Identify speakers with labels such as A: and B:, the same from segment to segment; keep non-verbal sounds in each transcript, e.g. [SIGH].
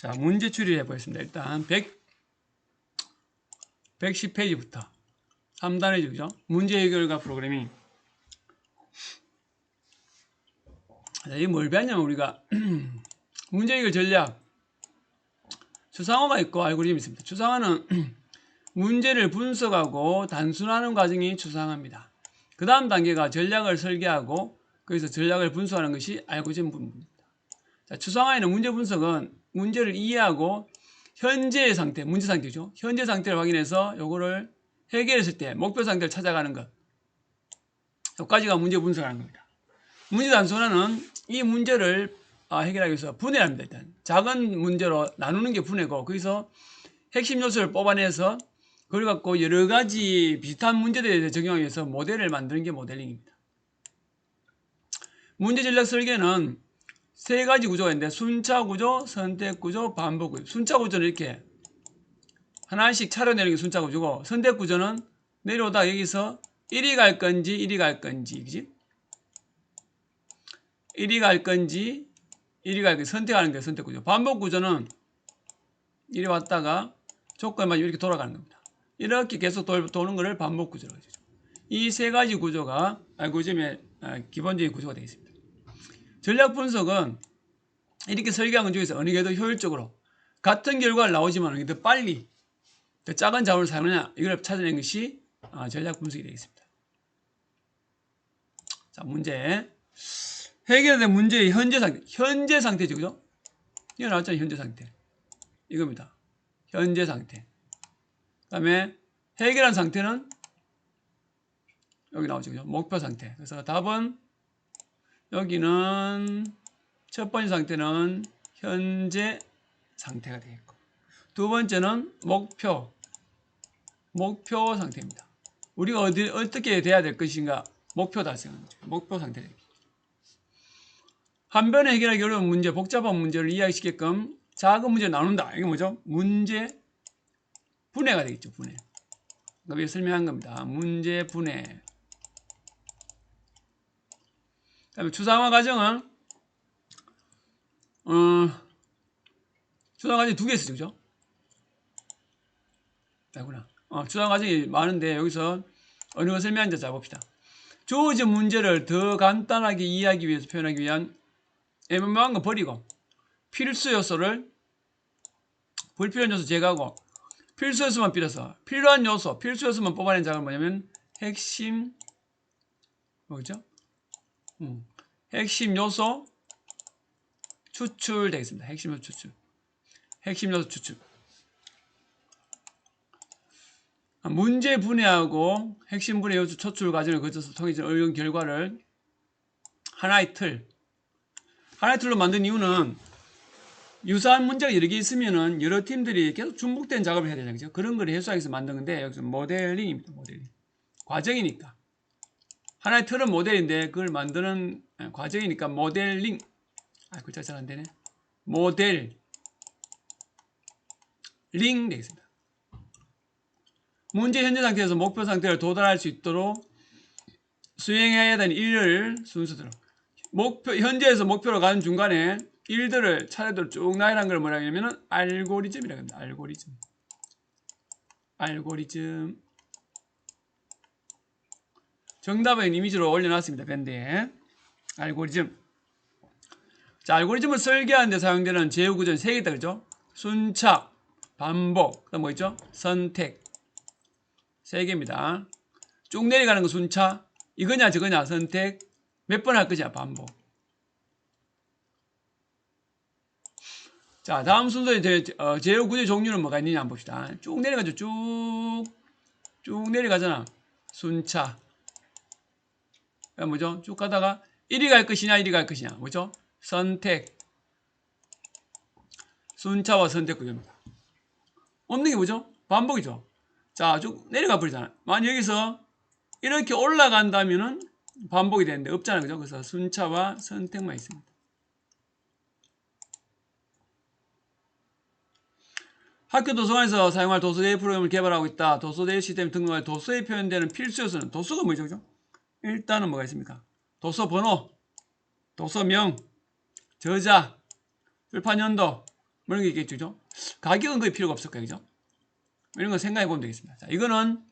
A: 자, 문제 추리를 해보겠습니다. 일단 100, 110페이지부터 3단의 주죠. 문제 해결과 프로그래밍. 자, 이게 뭘 배웠냐면 우리가 [CLEARS THROAT] 문제 해결 전략 추상화가 있고 알고리즘이 있습니다. 추상화는 [CLEARS THROAT] 문제를 분석하고 단순화하는 과정이 추상화입니다. 그 다음 단계가 전략을 설계하고 거기서 전략을 분석하는 것이 알고리즘 부분입니다. 자, 추상화에는 문제 분석은 문제를 이해하고 현재의 상태, 문제 상태죠. 현재 상태를 확인해서 요거를 해결했을 때 목표 상태를 찾아가는 것. 여기까지가 문제 분석하는 겁니다. 문제 단순화는 이 문제를 아, 해결하기 위해서 분해를 합니다. 일단 작은 문제로 나누는 게 분해고 거기서 핵심 요소를 뽑아내서 그걸 갖고 여러 가지 비슷한 문제들에 대해 적용하기 위해서 모델을 만드는 게 모델링입니다. 문제 전략 설계는 세 가지 구조가 있는데 순차 구조, 선택 구조, 반복 구조. 순차 구조는 이렇게 하나씩 차려내는 게 순차 구조고 선택 구조는 내려오다 여기서 1위 갈 건지 1위 갈 건지 그지? 1위 갈 건지 1위 갈 건지 선택하는 게 선택 구조. 반복 구조는 이리 왔다가 조건만 맞으면 이렇게 돌아가는 겁니다. 이렇게 계속 돌, 도는 것을 반복 구조라고 하죠. 이 세 가지 구조가 알고리즘의 아, 기본적인 구조가 되겠습니다. 전략 분석은 이렇게 설계한 것 중에서 어느 게 더 효율적으로 같은 결과가 나오지만 어느 게 더 빨리 더 작은 자원을 사용하느냐 이걸 찾아낸 것이 아, 전략 분석이 되겠습니다. 자 문제 해결된 문제의 현재 상태 현재 상태죠 그죠? 이거 나왔잖아요 현재 상태 이겁니다. 현재 상태 그 다음에 해결한 상태는 여기 나오죠 그죠? 목표 상태 그래서 답은 여기는 첫 번째 상태는 현재 상태가 되겠고 두 번째는 목표 목표 상태입니다. 우리가 어디, 어떻게 돼야 될 것인가 목표 달성하는 거죠. 목표 상태. 한 번에 해결하기 어려운 문제, 복잡한 문제를 이해하시게끔 작은 문제 나눈다. 이게 뭐죠? 문제 분해가 되겠죠. 분해. 여기 설명한 겁니다. 문제 분해. 그 다음에 추상화 과정은 어, 추상화 과정이 두 개 있어요, 그죠? 아구나. 어, 추상화 과정이 많은데 여기서 어느 것을 설명하는지 자 봅시다. 주어진 문제를 더 간단하게 이해하기 위해서 표현하기 위한 애매모호한 거 버리고 필수 요소를 불필요한 요소 제거하고 필수 요소만 빌어서 필요한 요소, 필수 요소만 뽑아낸 작업은 뭐냐면 핵심 뭐죠? 음, 핵심 요소 추출 되겠습니다. 핵심 요소 추출. 핵심 요소 추출. 아, 문제 분해하고 핵심 분해 요소 추출 과정을 거쳐서 통해진 어려운 결과를 하나의 틀. 하나의 틀로 만든 이유는 유사한 문제가 여러 개 있으면은 여러 팀들이 계속 중복된 작업을 해야 되잖아요. 그런 걸 해소하기 위해서 만든 건데 여기서 모델링입니다. 모델링. 과정이니까. 하나의 틀은 모델인데 그걸 만드는 과정이니까 모델링. 아 글자 잘 안되네. 모델 링 되겠습니다. 문제 현재 상태에서 목표 상태를 도달할 수 있도록 수행해야 되는 일을 순서대로. 목표 현재에서 목표로 가는 중간에 일들을 차례대로 쭉 나열한 걸 뭐라 하냐면 알고리즘이라고 합니다. 알고리즘. 알고리즘 정답은 이미지로 올려놨습니다. 밴드에. 알고리즘. 자, 알고리즘을 설계하는 데 사용되는 제휴 구조는 3개 있다 그죠? 순차, 반복, 그다음 뭐 있죠? 선택. 3개입니다. 쭉 내려가는 거 순차. 이거냐 저거냐 선택. 몇 번 할 거냐 반복. 자, 다음 순서에 제, 어, 제휴 구조 종류는 뭐가 있느냐 한번 봅시다. 쭉 내려가죠. 쭉. 쭉 내려가잖아. 순차. 뭐죠? 쭉 가다가 1위 갈 것이냐 1위 갈 것이냐 뭐죠? 선택 순차와 선택 구조입니다. 없는 게 뭐죠? 반복이죠. 자, 쭉 내려가 버리잖아. 만약 여기서 이렇게 올라간다면은 반복이 되는데 없잖아요. 그죠? 그래서 순차와 선택만 있습니다. 학교 도서관에서 사용할 도서대회 프로그램을 개발하고 있다. 도서대회 시스템 등록할 도서에 표현되는 필수 요소는 도서가 뭐죠? 그죠? 일단은 뭐가 있습니까? 도서 번호, 도서명, 저자, 출판 연도, 뭐 이런 게 있겠죠. 그죠? 가격은 거의 필요가 없을 거예요. 그죠? 이런 거 생각해 보면 되겠습니다. 자, 이거는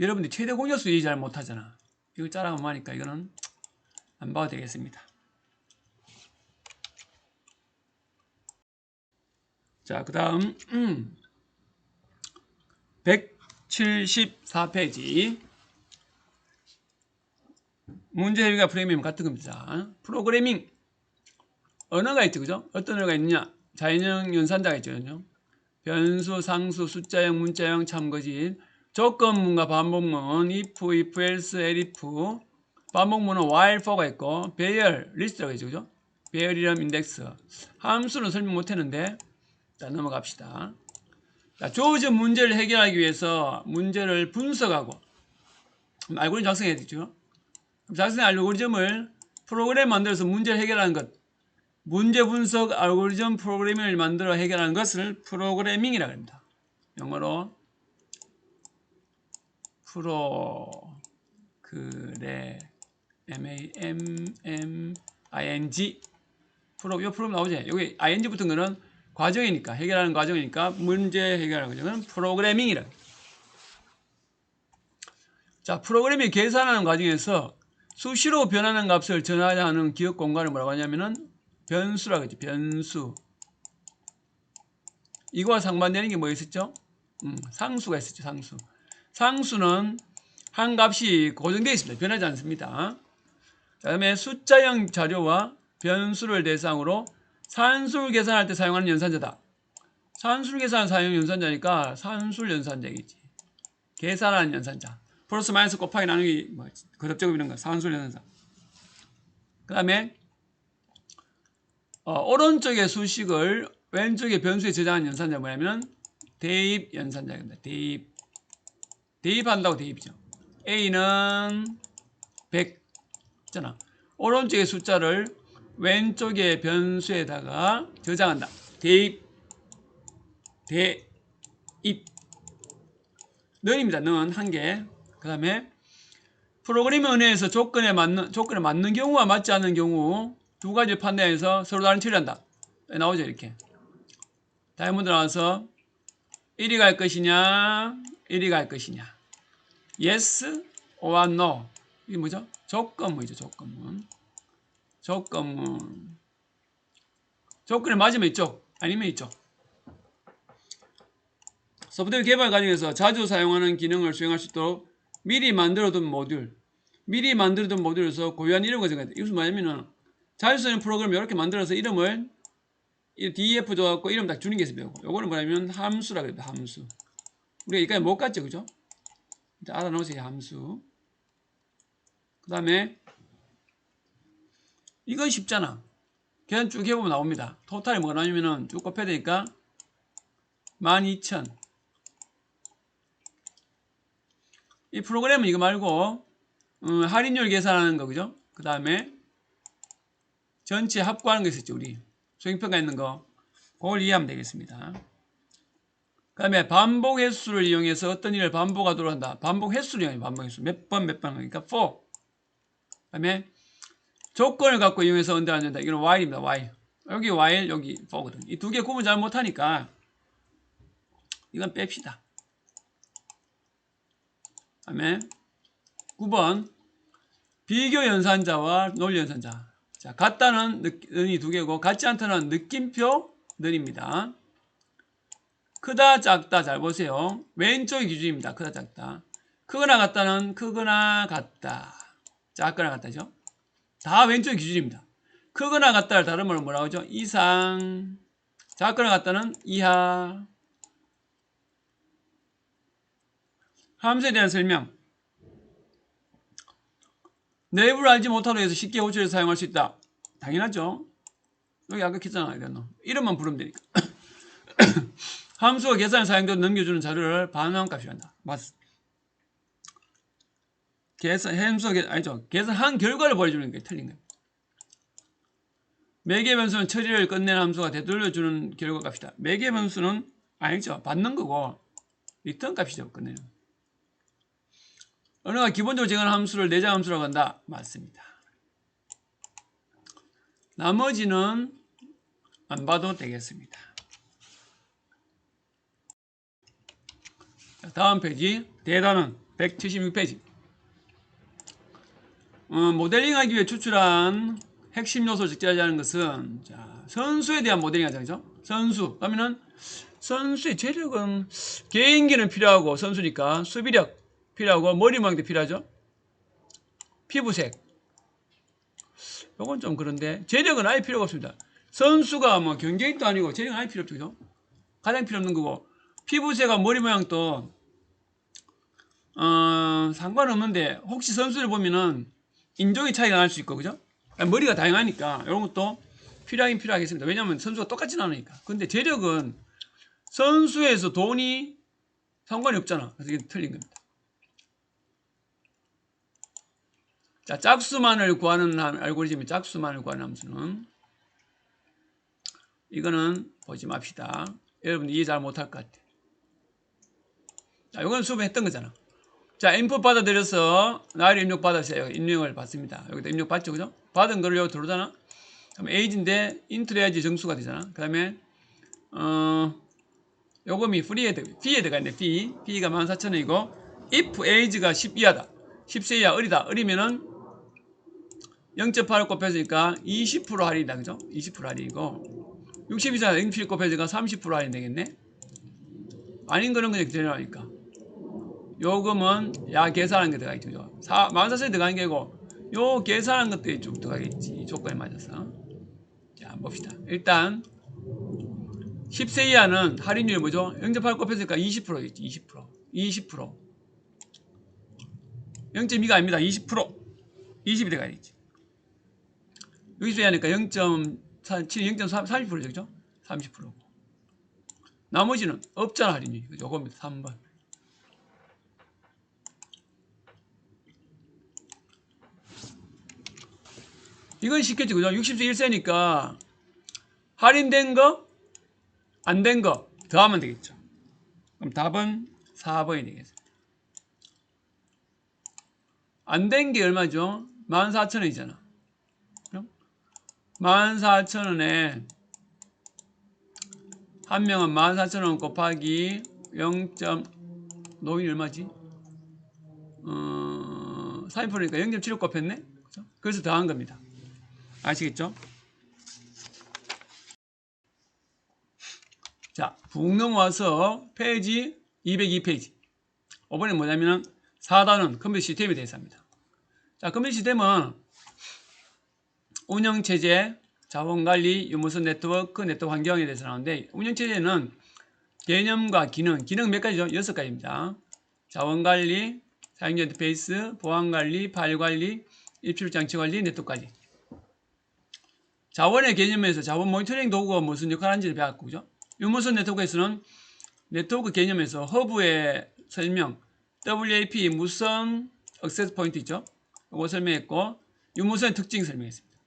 A: 여러분들이 최대 공격수 얘기 잘 못하잖아. 이거 짜라고 하니까 이거는 안 봐도 되겠습니다. 자, 그 다음, 음, 174페이지. 문제 해결과 프레임은 같은 겁니다. 프로그래밍. 언어가 있죠, 그죠? 어떤 언어가 있느냐? 자연형 연산자가 있죠, 그죠? 변수, 상수, 숫자형, 문자형, 참거짓, 조건문과 반복문, if, if, else, elif, 반복문은 while, for가 있고, 배열, 리스트라고 있죠, 그죠? 배열이란 인덱스. 함수는 설명 못했는데, 자, 넘어갑시다. 자, 주어진 문제를 해결하기 위해서 문제를 분석하고, 알고리즘 작성해야 되죠. 작성의 알고리즘을 프로그램 만들어서 문제를 해결하는 것, 문제 분석 알고리즘 프로그래밍을 만들어 해결하는 것을 프로그래밍이라고 합니다. 영어로 프로그래 M A M M I N G 프로 요 프로 나오죠. 여기 ing 붙은 거는 과정이니까 해결하는 과정이니까 문제 해결하는 과정은 프로그래밍이라. 자, 프로그램이 계산하는 과정에서 수시로 변하는 값을 전하는 기억 공간을 뭐라고 하냐면은 변수라고 하죠. 변수. 이거와 상반되는 게 뭐 있었죠? 음, 상수가 있었죠. 상수. 상수는 한 값이 고정되어 있습니다. 변하지 않습니다. 그 다음에 숫자형 자료와 변수를 대상으로 산술 계산할 때 사용하는 연산자다. 산술 계산 사용 연산자니까 산술 연산자이지. 계산하는 연산자. 플러스 마이너스 곱하기 나누기 뭐 거듭적으로 이런 거 산술 연산자. 그 다음에 어, 오른쪽의 수식을 왼쪽의 변수에 저장한 연산자 뭐냐면 대입 연산자입니다. 대입 대입한다고 대입이죠. A는 100 있잖아. 오른쪽의 숫자를 왼쪽의 변수에다가 저장한다. 대입 대입 는입니다. 는 한 개. 그 다음에 프로그램 은혜에서 조건에 맞는 조건에 맞는 경우와 맞지 않는 경우 두 가지 판단해서 서로 다른 처리한다. 나오죠 이렇게. 다이아몬드 나와서 1이 갈 것이냐 1이 갈 것이냐 yes or no 이게 뭐죠? 조건문이죠 조건문 조건문 조건에 맞으면 있죠 아니면 있죠 소프트웨어 개발 과정에서 자주 사용하는 기능을 수행할 수 있도록 미리 만들어둔 모듈 미리 만들어둔 모듈에서 고유한 이름을 정해야 돼 이것은 뭐냐면은 자주 쓰는 프로그램을 이렇게 만들어서 이름을 def 줘갖고 이름 딱 주는 게 있어요. 요거는 뭐냐면 함수라 그래요. 함수. 우리가 여기까지 못 갔죠. 그죠? 알아놓으세요. 함수. 그 다음에 이건 쉽잖아. 계산 쭉 해보면 나옵니다. 토탈이 뭐가 나오냐면은 쭉 곱해야 되니까 12,000. 이 프로그램은 이거 말고 음, 할인율 계산하는 거 그죠? 그 다음에 전체 합구하는 거 있었죠 우리 수행평가 있는 거 그걸 이해하면 되겠습니다. 그 다음에 반복 횟수를 이용해서 어떤 일을 반복하도록 한다. 반복 횟수를 이용해 반복 횟수 몇 번 몇번 그러니까 for 그 다음에 조건을 갖고 이용해서 언제 안 된다. 이거는 while입니다. while 여기 while 여기 for거든. 이 두 개 구분 잘 못하니까 이건 뺍시다. 그 다음에 9번 비교 연산자와 논리 연산자 자, 같다는 는이 두 개고 같지 않다는 느낌표 는입니다. 크다 작다 잘 보세요. 왼쪽이 기준입니다. 크다 작다. 크거나 같다는 크거나 같다. 작거나 같다죠. 다 왼쪽이 기준입니다. 크거나 같다를 다른 말로 뭐라고 하죠? 이상. 작거나 같다는 이하. 함수에 대한 설명. 내부를 알지 못하도록 해서 쉽게 호출해서 사용할 수 있다. 당연하죠. 여기 아까 했잖아. 이거 이름만 부르면 되니까. 함수가 계산에 사용되어 넘겨주는 자료를 반환 값이 한다. 맞 계산, 함수가, 계, 아니죠. 계산한 결과를 보여주는 게 틀린 거예요. 매개 변수는 처리를 끝낸 함수가 되돌려주는 결과 값이다. 매개 변수는 아니죠. 받는 거고, 리턴 값이죠. 끝내는. 언어가 기본적으로 정하는 함수를 내장 함수라고 한다. 맞습니다. 나머지는 안 봐도 되겠습니다. 자, 다음 페이지 대단원 176페이지 어, 모델링하기 위해 추출한 핵심 요소를 적절하자는 것은 자, 선수에 대한 모델링 하자 그죠? 선수 그러면은 선수의 체력은 개인기는 필요하고 선수니까 수비력 필요하고 머리 모양도 필요하죠. 피부색 요건 좀 그런데 재력은 아예 필요가 없습니다. 선수가 뭐 경쟁도 아니고 재력은 아예 필요 없죠. 그죠? 가장 필요 없는 거고 피부색과 머리 모양도 어, 상관없는데 혹시 선수를 보면은 인종의 차이가 날 수 있고 그죠? 머리가 다양하니까 이런 것도 필요하긴 필요하겠습니다. 왜냐하면 선수가 똑같진 않으니까. 근데 재력은 선수에서 돈이 상관이 없잖아. 그래서 이게 틀린 겁니다. 자, 짝수만을 구하는 함- 알고리즘이 짝수만을 구하는 함수는 이거는 보지 맙시다. 여러분들 이해 잘 못할 것 같아. 자, 이건 수업에 했던 거잖아. 자, 인풋 받아들여서 나를 입력 받았어요. 입력을 받습니다. 여기다 입력 받죠, 그죠? 받은 거를 여기 들어오잖아. 그럼 age인데 인트로 해야지 정수가 되잖아. 그 다음에 어 요금이 프리에 fee에 들어가 있네. fee. fee가 14,000원이고 if age가 10 이하다. 10세 이하 어리다. 어리면은 0.8을 곱해주니까 20% 할인이다. 그죠? 20% 할인이고 60 이상 0.7 곱해주니까 30% 할인 되겠네. 아닌 거는 그냥 그대로 하니까. 요금은 야 계산한 게 들어가 있죠. 그죠? 14,000원 들어가는 게고 요 계산한 것들이 쭉 들어가겠지. 이 조건에 맞아서. 자, 봅시다. 일단 10세 이하는 할인율이 뭐죠? 0.8 곱했으니까 20%겠지. 20%. 20%. 0.2가 아닙니다. 20%. 20이 들어가야겠지. 60세 이하니까 0.7, 0.3, 30%죠. 그죠? 30%고. 나머지는 업자 할인율. 요겁니다. 3번. 이건 쉽겠죠. 그죠? 60세 1세니까 할인된 거, 안 된 거 더하면 되겠죠. 그럼 답은 4번이 되겠습니다. 안 된 게 얼마죠? 14,000원이잖아. 14,000원에 한 명은 14,000원 곱하기 0. 노인이 얼마지? 어, 30%니까 0.75 곱했네? 그래서 더한 겁니다. 아시겠죠? 자, 붕 넘어와서 페이지 202페이지. 이번에 뭐냐면은 4단원 컴퓨터 시스템에 대해서 합니다. 자, 컴퓨터 시스템은 운영체제, 자원관리, 유무선 네트워크, 네트워크 환경에 대해서 나오는데 운영체제는 개념과 기능, 기능 몇 가지죠? 여섯 가지입니다. 자원관리, 사용자 인터페이스, 보안관리, 파일관리, 입출장치관리, 네트워크 관리. 자원의 개념에서 자원 모니터링 도구가 무슨 역할을 하는지를 배웠고, 그죠? 유무선 네트워크에서는 네트워크 개념에서 허브의 설명, WAP 무선 액세스 포인트 있죠? 이거 설명했고, 유무선의 특징 설명했습니다.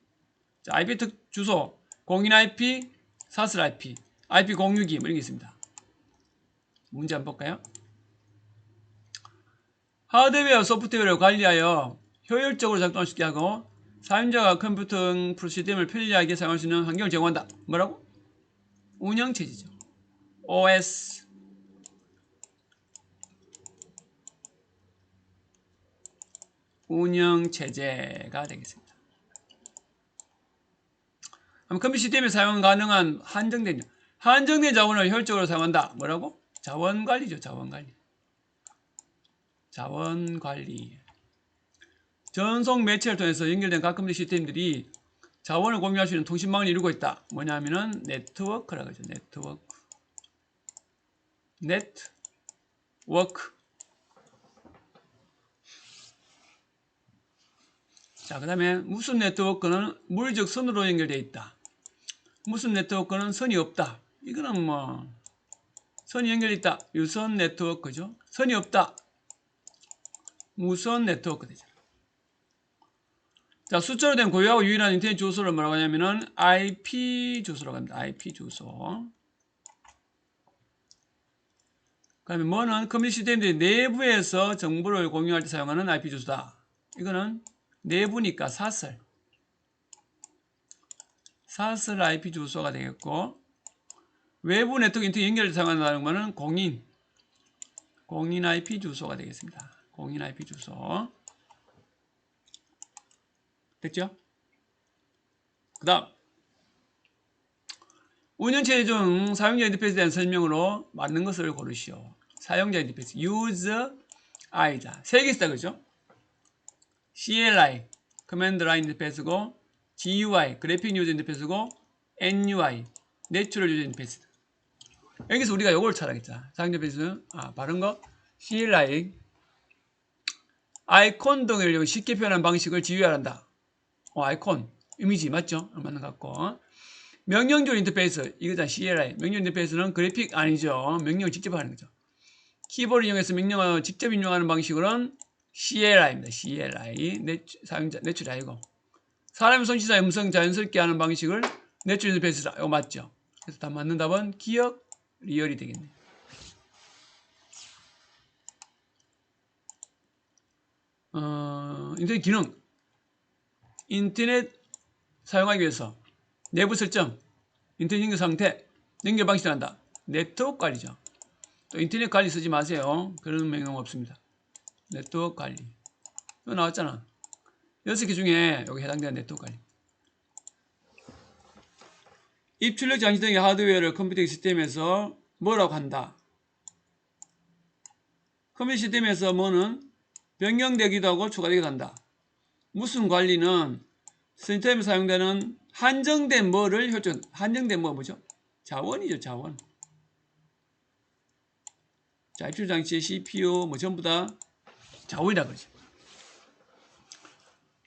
A: 자, IP 특 주소, 공인 IP, 사슬 IP, IP 공유기 뭐 이런 게 있습니다. 문제 한번 볼까요? 하드웨어, 소프트웨어를 관리하여 효율적으로 작동할 수 있게 하고 사용자가 컴퓨터 프로시스템을 편리하게 사용할 수 있는 환경을 제공한다. 뭐라고? 운영체제죠. OS 운영체제가 되겠습니다. 그럼 컴퓨터 시스템에 사용 가능한 한정된 한정된 자원을 효율적으로 사용한다. 뭐라고? 자원관리죠. 자원관리. 자원관리. 전송 매체를 통해서 연결된 각 컴퓨터 시스템들이 자원을 공유할 수 있는 통신망을 이루고 있다. 뭐냐면은 네트워크라고 하죠. 네트워크. 네트워크. 자, 그 다음에 무슨 네트워크는 물적 선으로 연결되어 있다. 무슨 네트워크는 선이 없다. 이거는 뭐 선이 연결돼 있다. 유선 네트워크죠. 선이 없다. 무선 네트워크 되죠. 자, 숫자로 된 고유하고 유일한 인터넷 주소를 뭐라고 하냐면은 IP 주소라고 합니다. IP 주소. 그 다음에 뭐는 커뮤니티 시스템들이 내부에서 정보를 공유할 때 사용하는 IP 주소다. 이거는 내부니까 사설. 사설 IP 주소가 되겠고 외부 네트워크 인터넷 연결을 사용한다는 것은 공인 공인 IP 주소가 되겠습니다. 공인 IP 주소 됐죠? 그 다음 운영체제 중 사용자 인터페이스에 대한 설명으로 맞는 것을 고르시오. 사용자 인터페이스 Use I다. 세 개 있다 그죠? CLI 커맨드 라인 인터페이스고 GUI 그래픽 유저 인터페이스고 NUI 내추럴 유저 인터페이스 여기서 우리가 요걸 찾아야겠죠. 사용자 인터페이스 아 바른 거 CLI 아이콘 등을 쉽게 표현하는 방식을 지휘하란다. 어, 아이콘. 이미지 맞죠? 맞는 것 같고. 명령조 인터페이스. 이거잖아 CLI 명령 인터페이스는 그래픽 아니죠. 명령을 직접 하는 거죠. 키보드 이용해서 명령을 직접 입력하는 방식으로는 CLI입니다. CLI 내, 사용자 내출이 아니고. 사람의 손짓과 음성 자연스럽게 하는 방식을 내출 인터페이스다 이거 맞죠? 그래서 다 맞는 답은 기억 리얼이 되겠네. 어, 인터넷 기능 인터넷 사용하기 위해서 내부 설정, 인터넷 연결 상태, 연결 방식을 한다. 네트워크 관리죠. 또 인터넷 관리 쓰지 마세요. 그런 명령 없습니다. 네트워크 관리. 이거 나왔잖아. 여섯 개 중에 여기 해당되는 네트워크 관리. 입출력 장치 등의 하드웨어를 컴퓨터 시스템에서 뭐라고 한다. 컴퓨터 시스템에서 뭐는 변경되기도 하고 추가되기도 한다. 무슨 관리는 시스템에 사용되는 한정된 뭐를 효준 한정된 뭐 뭐죠? 자원이죠 자원. 자 입출 장치 CPU 뭐 전부 다 자원이라 그러죠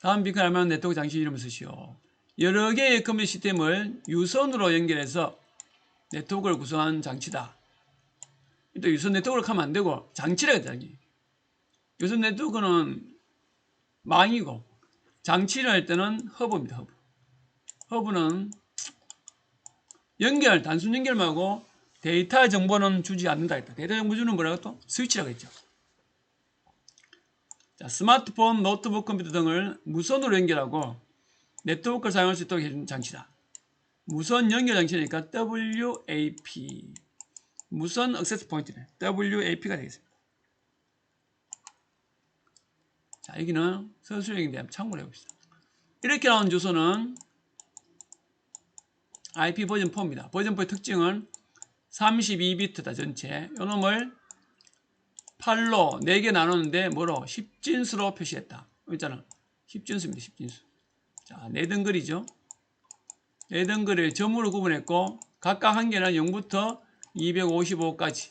A: 다음 비컨하면 네트워크 장치 이름을 쓰시오. 여러 개의 컴퓨터 시스템을 유선으로 연결해서 네트워크를 구성한 장치다. 또 유선 네트워크를 하면 안 되고 장치라 그러잖아요 유선 네트워크는 망이고 장치를 할 때는 허브입니다 허브 허브는 연결, 단순 연결만 하고 데이터 정보는 주지 않는다 했다. 데이터 정보 주는 뭐라고 또? 스위치라고 했죠. 자, 스마트폰, 노트북 컴퓨터 등을 무선으로 연결하고 네트워크를 사용할 수 있도록 해주는 장치다. 무선 연결 장치니까 WAP 무선 액세스 포인트네. WAP가 되겠습니다. 자, 여기는 선수력에 대한 참고를 해봅시다. 이렇게 나온 주소는 IP 버전 4입니다. 버전 4의 특징은 32비트다 전체. 이 놈을 8로 4개 나눴는데 뭐로? 10진수로 표시했다. 있잖아. 10진수입니다. 10진수. 자, 4등글이죠. 4등글을 점으로 구분했고 각각 한 개는 0부터 255까지.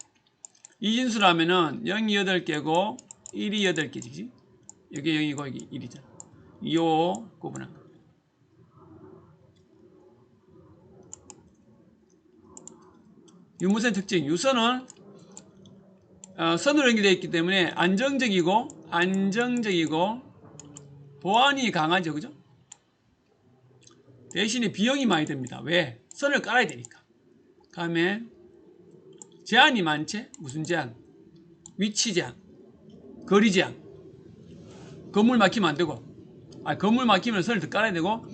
A: 2진수라면은 0이 8개고 1이 8개지. 여기 0이고 여기 1이잖아. 2, 5 구분한 거. 유무선 특징. 유선은 어, 선으로 연결되어 있기 때문에 안정적이고 안정적이고 보안이 강하죠. 그죠? 대신에 비용이 많이 듭니다. 왜? 선을 깔아야 되니까. 다음에 제한이 많지? 무슨 제한? 위치 제한. 거리 제한 건물 막히면 안 되고 아 건물 막히면 선을 더 깔아야 되고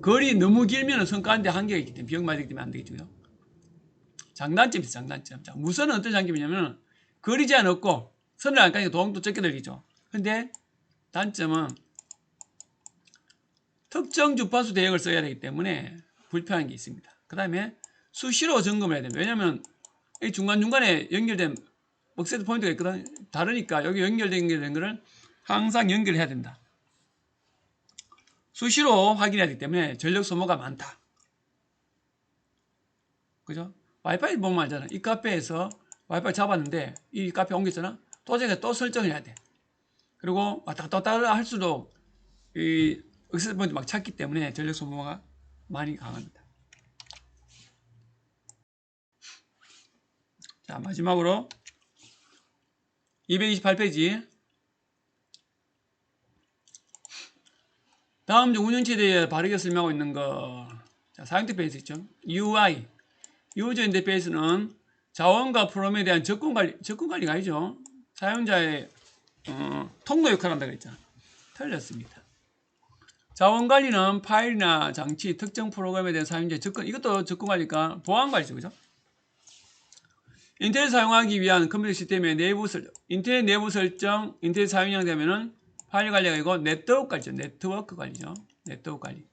A: 거리 너무 길면 선 까는데 한계가 있기 때문에 비용 많이 들기 때문에 안 되겠죠 장단점이 있어 장단점. 자, 무선은 어떤 장점이냐면 거리 제한 없고 선을 안 가니까 도움도 적게 들리죠. 근데 단점은 특정 주파수 대역을 써야 되기 때문에 불편한 게 있습니다. 그 다음에 수시로 점검을 해야 됩니다. 왜냐하면 이 중간중간에 연결된 억세트 포인트가 있거든. 다르니까 여기 연결된 연결된 거를 항상 연결해야 된다. 수시로 확인해야 되기 때문에 전력 소모가 많다. 그죠? 와이파이 보면 알잖아. 이 카페에서 와이파이 잡았는데 이 카페 옮겼잖아. 또 설정을 해야 돼. 그리고 왔다 갔다 할수록 이 액세스 포인트 막 찾기 때문에 전력 소모가 많이 강합니다. 자 마지막으로 228페이지 다음 중 운영체에 대해 바르게 설명하고 있는 거 자, 사용대 페이지 있죠. UI 유저 인터페이스는 자원과 프롬에 대한 접근 관리, 접근 관리가 아니죠. 사용자의 어, 통로 역할을 한다고 했잖아. 틀렸습니다. 자원 관리는 파일이나 장치, 특정 프로그램에 대한 사용자 접근, 이것도 접근 관리니까 보안 관리죠, 그죠? 인터넷 사용하기 위한 컴퓨터 시스템의 내부 설정, 인터넷 내부 설정, 인터넷 사용량 되면은 파일 관리가 아니고 네트워크 관리죠, 네트워크 관리죠, 네트워크 관리.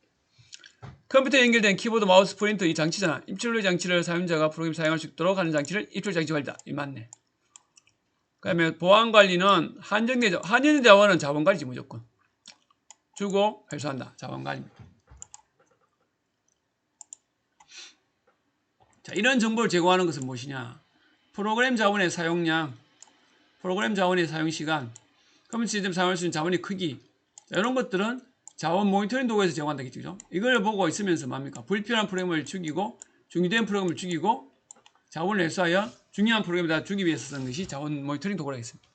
A: 컴퓨터에 연결된 키보드, 마우스, 프린터 이 장치잖아. 입출력 장치를 사용자가 프로그램 사용할 수 있도록 하는 장치를 입출 장치 관리다. 이 맞네. 그다음에 보안 관리는 한정된 자- 한정된 자원은 자원 관리지 무조건. 주고 회수한다. 자원 관리입니다. 자, 이런 정보를 제공하는 것은 무엇이냐? 프로그램 자원의 사용량, 프로그램 자원의 사용 시간, 컴퓨터 시스템 사용할 수 있는 자원의 크기, 자, 이런 것들은 자원 모니터링 도구에서 제공한다겠죠. 그죠? 이걸 보고 있으면서 뭡니까? 불필요한 프로그램을 죽이고, 중요된 프로그램을 죽이고, 자원을 회수하여 중요한 프로그램에다 주기 위해서 쓰는 것이 자원 모니터링 도구라 했습니다.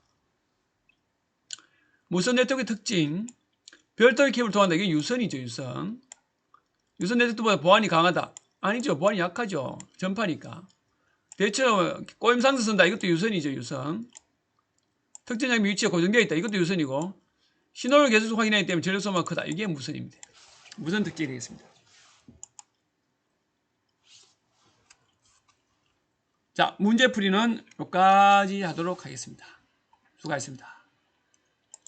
A: 무선 네트워크의 특징, 별도의 캡을 통한다. 이게 유선이죠, 유선. 유선 네트워크보다 보안이 강하다. 아니죠, 보안이 약하죠. 전파니까. 대처 꼬임상수 쓴다. 이것도 유선이죠, 유선. 특정 장비 위치가 고정되어 있다. 이것도 유선이고. 신호를 계속 확인하기 때문에 전력 소모가 크다. 이게 무선입니다. 무선 특징이 되겠습니다. 자, 문제풀이는 여기까지 하도록 하겠습니다. 수고하셨습니다.